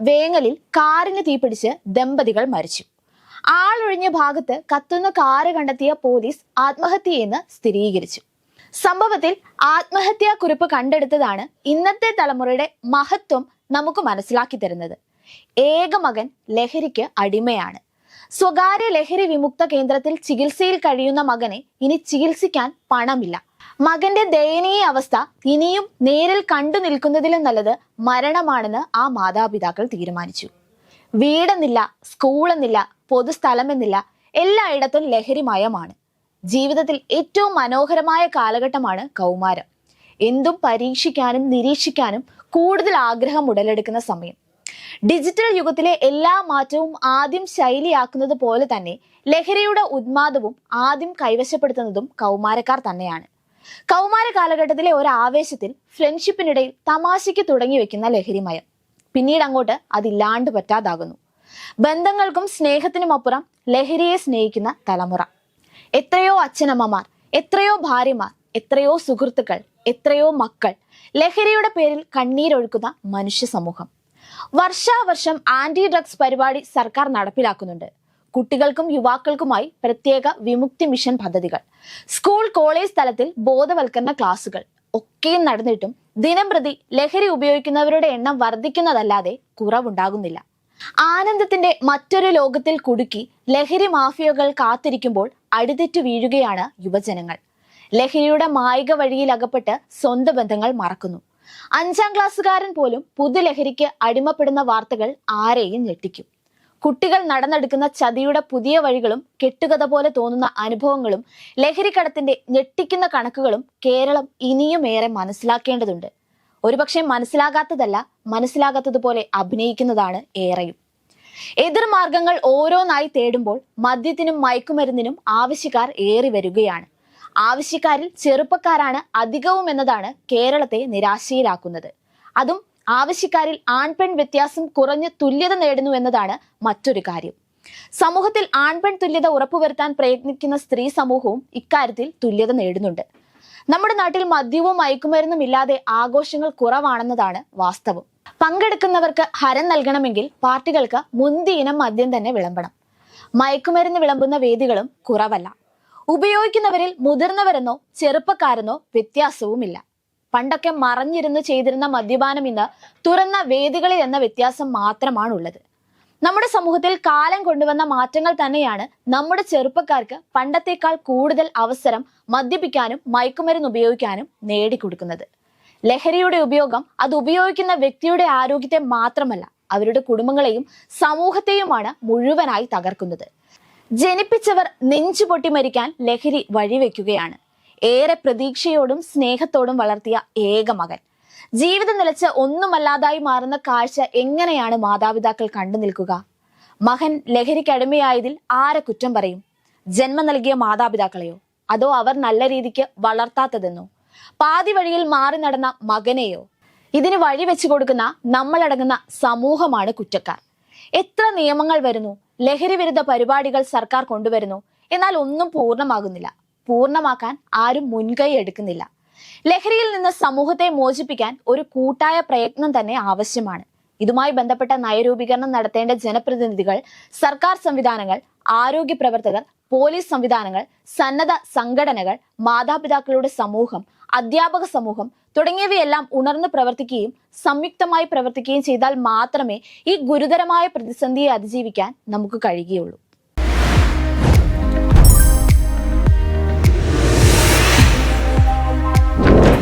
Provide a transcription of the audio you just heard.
വേങ്ങലിൽ കാറിന് തീപിടിച്ച് ദമ്പതികൾ മരിച്ചു. ആളൊഴിഞ്ഞ ഭാഗത്ത് കത്തുന്ന കാറ് കണ്ടെത്തിയ പോലീസ് ആത്മഹത്യയെന്ന് സ്ഥിരീകരിച്ചു. സംഭവത്തിൽ ആത്മഹത്യാ കുറിപ്പ് കണ്ടെടുത്തതാണ് ഇന്നത്തെ തലമുറയുടെ മഹത്വം നമുക്ക് മനസ്സിലാക്കി തരുന്നത്. ഏക മകൻ ലഹരിക്ക് അടിമയാണ്. സ്വകാര്യ ലഹരി വിമുക്ത കേന്ദ്രത്തിൽ ചികിത്സയിൽ കഴിയുന്ന മകനെ ഇനി ചികിത്സിക്കാൻ പണമില്ല. മകന്റെ ദയനീയ അവസ്ഥ ഇനിയും നേരിൽ കണ്ടു നിൽക്കുന്നതിലും നല്ലത് മരണമാണെന്ന് ആ മാതാപിതാക്കൾ തീരുമാനിച്ചു. വീടെന്നില്ല സ്കൂളെന്നില്ല പൊതുസ്ഥലമെന്നില്ല എല്ലായിടത്തും ലഹരിമയമാണ്. ജീവിതത്തിൽ ഏറ്റവും മനോഹരമായ കാലഘട്ടമാണ് കൗമാരം. എന്തും പരീക്ഷിക്കാനും നിരീക്ഷിക്കാനും കൂടുതൽ ആഗ്രഹം ഉടലെടുക്കുന്ന സമയം. ഡിജിറ്റൽ യുഗത്തിലെ എല്ലാ മാറ്റവും ആദ്യം ശൈലിയാക്കുന്നത് പോലെ തന്നെ ലഹരിയുടെ ഉന്മാദവും ആദ്യം കൈവശപ്പെടുത്തുന്നതും കൗമാരക്കാർ തന്നെയാണ്. കൗമാര കാലഘട്ടത്തിലെ ഒരു ആവേശത്തിൽ ഫ്രണ്ട്ഷിപ്പിനിടയിൽ തമാശയ്ക്ക് തുടങ്ങി വെക്കുന്ന ലഹരിമയം പിന്നീട് അങ്ങോട്ട് അതില്ലാണ്ട് പറ്റാതാകുന്നു. ബന്ധങ്ങൾക്കും സ്നേഹത്തിനും അപ്പുറം ലഹരിയെ സ്നേഹിക്കുന്ന തലമുറ. എത്രയോ അച്ഛനമ്മമാർ എത്രയോ ഭാര്യമാർ എത്രയോ സുഹൃത്തുക്കൾ എത്രയോ മക്കൾ ലഹരിയുടെ പേരിൽ കണ്ണീരൊഴുക്കുന്ന മനുഷ്യ സമൂഹം. വർഷാവർഷം ആന്റി ഡ്രഗ്സ് പരിപാടി സർക്കാർ നടപ്പിലാക്കുന്നുണ്ട്. കുട്ടികൾക്കും യുവാക്കൾക്കുമായി പ്രത്യേക വിമുക്തി മിഷൻ പദ്ധതികൾ. സ്കൂൾ കോളേജ് തലത്തിൽ ബോധവൽക്കരണ ക്ലാസുകൾ. ഒക്കെയും നടന്നിട്ടും ദിനംപ്രതി ലഹരി ഉപയോഗിക്കുന്നവരുടെ എണ്ണം വർദ്ധിക്കുന്നതല്ലാതെ കുറവുണ്ടാകുന്നില്ല. ആനന്ദത്തിന്റെ മറ്റൊരു ലോകത്തിൽ കുടുക്കി ലഹരി മാഫിയകൾ കാത്തിരിക്കുമ്പോൾ അടിതെറ്റു വീഴുകയാണ് യുവജനങ്ങൾ. ലഹരിയുടെ മായിക വഴിയിൽ അകപ്പെട്ട് സ്വന്തം ബന്ധങ്ങൾ മറക്കുന്നു. അഞ്ചാം ക്ലാസ്സുകാരൻ പോലും പുതുലഹരിക്ക് അടിമപ്പെടുന്ന വാർത്തകൾ ആരെയും ഞെട്ടിക്കും. കുട്ടികൾ നടന്നെടുക്കുന്ന ചതിയുടെ പുതിയ വഴികളും കെട്ടുകഥ പോലെ തോന്നുന്ന അനുഭവങ്ങളും ലഹരിക്കടത്തിന്റെ ഞെട്ടിക്കുന്ന കണക്കുകളും കേരളം ഇനിയും ഏറെ മനസ്സിലാക്കേണ്ടതുണ്ട്. ഒരുപക്ഷെ മനസ്സിലാകാത്തതല്ല മനസ്സിലാകാത്തതുപോലെ അഭിനയിക്കുന്നതാണ് ഏറെയും. എതിർമാർഗങ്ങൾ ഓരോന്നായി തേടുമ്പോൾ മദ്യത്തിനും മയക്കുമരുന്നിനും ആവശ്യക്കാർ ഏറി വരികയാണ്. ആവശ്യക്കാരിൽ ചെറുപ്പക്കാരാണ് അധികവും എന്നതാണ് കേരളത്തെ നിരാശയിലാക്കുന്നത്. അതും ആവശ്യക്കാരിൽ ആൺപെൺ വ്യത്യാസം കുറഞ്ഞ് തുല്യത നേടുന്നു എന്നതാണ് മറ്റൊരു കാര്യം. സമൂഹത്തിൽ ആൺപെൺ തുല്യത ഉറപ്പുവരുത്താൻ പ്രയത്നിക്കുന്ന സ്ത്രീ സമൂഹവും ഇക്കാര്യത്തിൽ തുല്യത നേടുന്നുണ്ട്. നമ്മുടെ നാട്ടിൽ മദ്യവും മയക്കുമരുന്നും ഇല്ലാതെ ആഘോഷങ്ങൾ കുറവാണെന്നതാണ് വാസ്തവം. പങ്കെടുക്കുന്നവർക്ക് ഹരം നൽകണമെങ്കിൽ പാർട്ടികൾക്ക് മുന്തിയിനം മദ്യം തന്നെ വിളമ്പണം. മയക്കുമരുന്ന് വിളമ്പുന്ന വേദികളും കുറവല്ല. ഉപയോഗിക്കുന്നവരിൽ മുതിർന്നവരെന്നോ ചെറുപ്പക്കാരെന്നോ വ്യത്യാസവുമില്ല. പണ്ടൊക്കെ മറഞ്ഞിരുന്ന് ചെയ്തിരുന്ന മദ്യപാനം ഇന്ന് തുറന്ന വേദികളിൽ എന്ന വ്യത്യാസം മാത്രമാണുള്ളത്. നമ്മുടെ സമൂഹത്തിൽ കാലം കൊണ്ടുവന്ന മാറ്റങ്ങൾ തന്നെയാണ് നമ്മുടെ ചെറുപ്പക്കാർക്ക് പണ്ടത്തേക്കാൾ കൂടുതൽ അവസരം മദ്യപിക്കാനും മയക്കുമരുന്ന് ഉപയോഗിക്കാനും നേടിക്കൊടുക്കുന്നത്. ലഹരിയുടെ ഉപയോഗം അത് ഉപയോഗിക്കുന്ന വ്യക്തിയുടെ ആരോഗ്യത്തെ മാത്രമല്ല അവരുടെ കുടുംബങ്ങളെയും സമൂഹത്തെയുമാണ് മുഴുവനായി തകർക്കുന്നത്. ജനിപ്പിച്ചവർ നെഞ്ചു പൊട്ടി മരിക്കാൻ ലഹരി വഴിവെക്കുകയാണ്. ഏറെ പ്രതീക്ഷയോടും സ്നേഹത്തോടും വളർത്തിയ ഏക മകൻ. ജീവിതം നിലച്ച് ഒന്നുമല്ലാതായി മാറുന്ന കാഴ്ച എങ്ങനെയാണ് മാതാപിതാക്കൾ കണ്ടു നിൽക്കുക? മകൻ ലഹരിക്കടിമയായതിൽ ആരെ കുറ്റം പറയും? ജന്മം നൽകിയ മാതാപിതാക്കളെയോ? അതോ അവർ നല്ല രീതിക്ക് വളർത്താത്തതെന്നോ? പാതി വഴിയിൽ മാറി നടന്ന മകനെയോ? ഇതിന് വഴി വെച്ചു കൊടുക്കുന്ന നമ്മളടങ്ങുന്ന സമൂഹമാണ് കുറ്റക്കാർ. എത്ര നിയമങ്ങൾ വരുന്നു? ലഹരി വിരുദ്ധ പരിപാടികൾ സർക്കാർ കൊണ്ടുവരുന്നു? എന്നാൽ ഒന്നും പൂർണമാകുന്നില്ല. പൂർണമാക്കാൻ ആരും മുൻകൈ എടുക്കുന്നില്ല. ലഹരിയിൽ നിന്ന് സമൂഹത്തെ മോചിപ്പിക്കാൻ ഒരു കൂട്ടായ പ്രയത്നം തന്നെ ആവശ്യമാണ്. ഇതുമായി ബന്ധപ്പെട്ട നയരൂപീകരണം നടത്തേണ്ട ജനപ്രതിനിധികൾ സർക്കാർ സംവിധാനങ്ങൾ ആരോഗ്യ പ്രവർത്തകർ പോലീസ് സംവിധാനങ്ങൾ സന്നദ്ധ സംഘടനകൾ മാതാപിതാക്കളുടെ സമൂഹം അധ്യാപക സമൂഹം തുടങ്ങിയവയെല്ലാം ഉണർന്ന് പ്രവർത്തിക്കുകയും സംയുക്തമായി പ്രവർത്തിക്കുകയും ചെയ്താൽ മാത്രമേ ഈ ഗുരുതരമായ പ്രതിസന്ധിയെ അതിജീവിക്കാൻ നമുക്ക് കഴിയുകയുള്ളൂ.